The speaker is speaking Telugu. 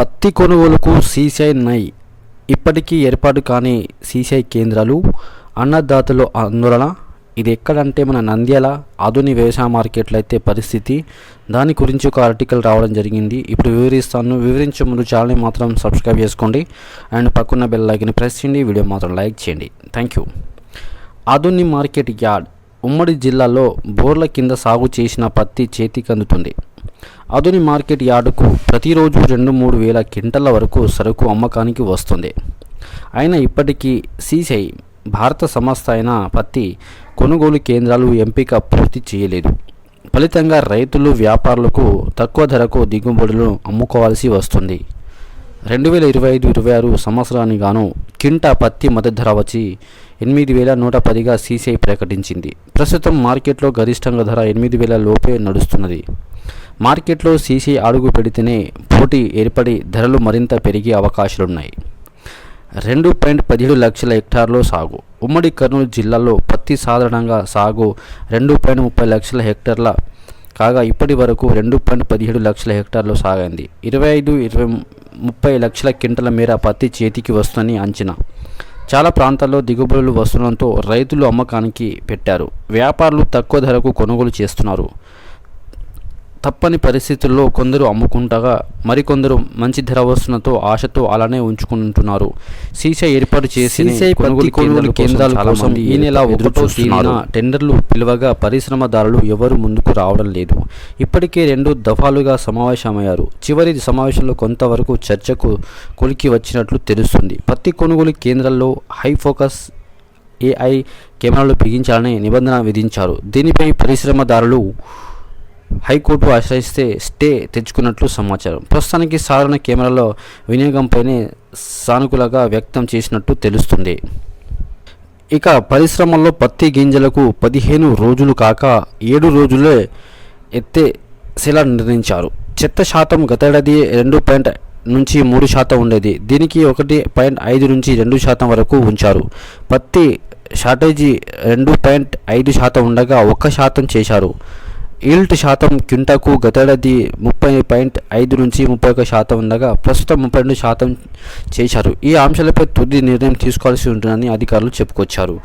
పత్తి కొనుగోలుకు సీసీఐ నై. ఇప్పటికీ ఏర్పాటు కాని సీసీఐ కేంద్రాలు అన్నదాతలు ఆందోళన. ఇది ఎక్కడంటే మన నంద్యాల ఆధునిక వ్యవసాయ మార్కెట్లో అయితే పరిస్థితి. దాని గురించి ఒక ఆర్టికల్ రావడం జరిగింది. ఇప్పుడు వివరిస్తాను. వివరించే ముందు ఛానల్ని మాత్రం సబ్స్క్రైబ్ చేసుకోండి. అండ్ పక్కన బెల్ లైక్ని ప్రెస్ చేయండి. వీడియో మాత్రం లైక్ చేయండి. Thank you. Adoni market yard ఉమ్మడి జిల్లాలో బోర్ల కింద సాగు చేసిన పత్తి చేతికి అందుతుంది. ఆధుని మార్కెట్ యార్డుకు ప్రతిరోజు రెండు మూడు వేల క్వింటల వరకు సరుకు అమ్మకానికి వస్తుంది. అయినా ఇప్పటికీ సీసీఐ భారత సంస్థ అయిన పత్తి కొనుగోలు కేంద్రాలు ఎంపిక పూర్తి చేయలేదు. ఫలితంగా రైతులు వ్యాపారులకు తక్కువ ధరకు దిగుబడులు అమ్ముకోవాల్సి వస్తుంది. రెండు వేల ఇరవై ఐదు ఇరవై ఆరు సంవత్సరానికి గాను కింటా పత్తి మద్దతు ధర వచ్చి ఎనిమిది వేల నూట పదిగా సీసీఐ ప్రకటించింది. ప్రస్తుతం మార్కెట్లో గరిష్టంగా ధర ఎనిమిది వేల లోపే నడుస్తున్నది. మార్కెట్లో సీసీ అడుగు పెడితేనే పోటీ ఏర్పడి ధరలు మరింత పెరిగే అవకాశాలున్నాయి. రెండు పాయింట్ పదిహేడు లక్షల హెక్టార్లో సాగు. ఉమ్మడి కర్నూలు జిల్లాలో పత్తి సాధారణంగా సాగు రెండు పాయింట్ ముప్పై లక్షల హెక్టార్ల కాగా ఇప్పటి వరకు రెండు పాయింట్ పదిహేడు లక్షల హెక్టార్లు సాగింది. ఇరవై ఐదు ఇరవై ముప్పై లక్షల క్వింటల మేర పత్తి చేతికి వస్తుందని అంచనా. చాలా ప్రాంతాల్లో దిగుబడులు వస్తుండడంతో రైతులు అమ్మకానికి పెట్టారు. వ్యాపారులు తక్కువ ధరకు కొనుగోలు చేస్తున్నారు. తప్పని పరిస్థితుల్లో కొందరు అమ్ముకుంటగా మరికొందరు మంచి ధర వస్తున్నతో ఆశతో అలానే ఉంచుకుంటున్నారు. సీసీ ఏర్పాటు చేసి కొనుగోలు కేంద్రాల కోసం ఈ నెల ఒకటో. తేదీన టెండర్లు పిలువగా పరిశ్రమదారులు ఎవరు ముందుకు రావడం లేదు. ఇప్పటికే రెండు దఫాలుగా సమావేశమయ్యారు. చివరి సమావేశంలో కొంతవరకు చర్చకు కొలికి వచ్చినట్లు తెలుస్తుంది. పత్తి కొనుగోలు కేంద్రాల్లో హై ఫోకస్ ఏఐ కెమెరాలు బిగించాలని నిబంధన విధించారు. దీనిపై పరిశ్రమదారులు హైకోర్టు ఆశ్రయిస్తే స్టే తెచ్చుకున్నట్లు సమాచారం. ప్రస్తుతానికి సాధారణ కెమెరాలో వినియోగంపైనే సానుకూలంగా వ్యక్తం చేసినట్టు తెలుస్తుంది. ఇక పరిశ్రమల్లో పత్తి గింజలకు పదిహేను రోజులు కాక ఏడు రోజులే ఎత్తే శిలా నిర్ణయించారు. చెత్త శాతం గతేడాది రెండు పాయింట్ నుంచి మూడు శాతం ఉండేది. దీనికి ఒకటి పాయింట్ ఐదు నుంచి రెండు శాతం వరకు ఉంచారు. పత్తి షార్టేజీ రెండు పాయింట్ ఐదు శాతం ఉండగా ఒక్క శాతం చేశారు. ఈల్ట్ శాతం క్వింటాకు గతేడాది ముప్పై పాయింట్ ఐదు నుంచి ముప్పై ఒక శాతం ఉండగా ప్రస్తుతం ముప్పై రెండు శాతం చేశారు. ఈ అంశాలపై తుది నిర్ణయం తీసుకోవాల్సి ఉంటుందని అధికారులు చెప్పుకొచ్చారు.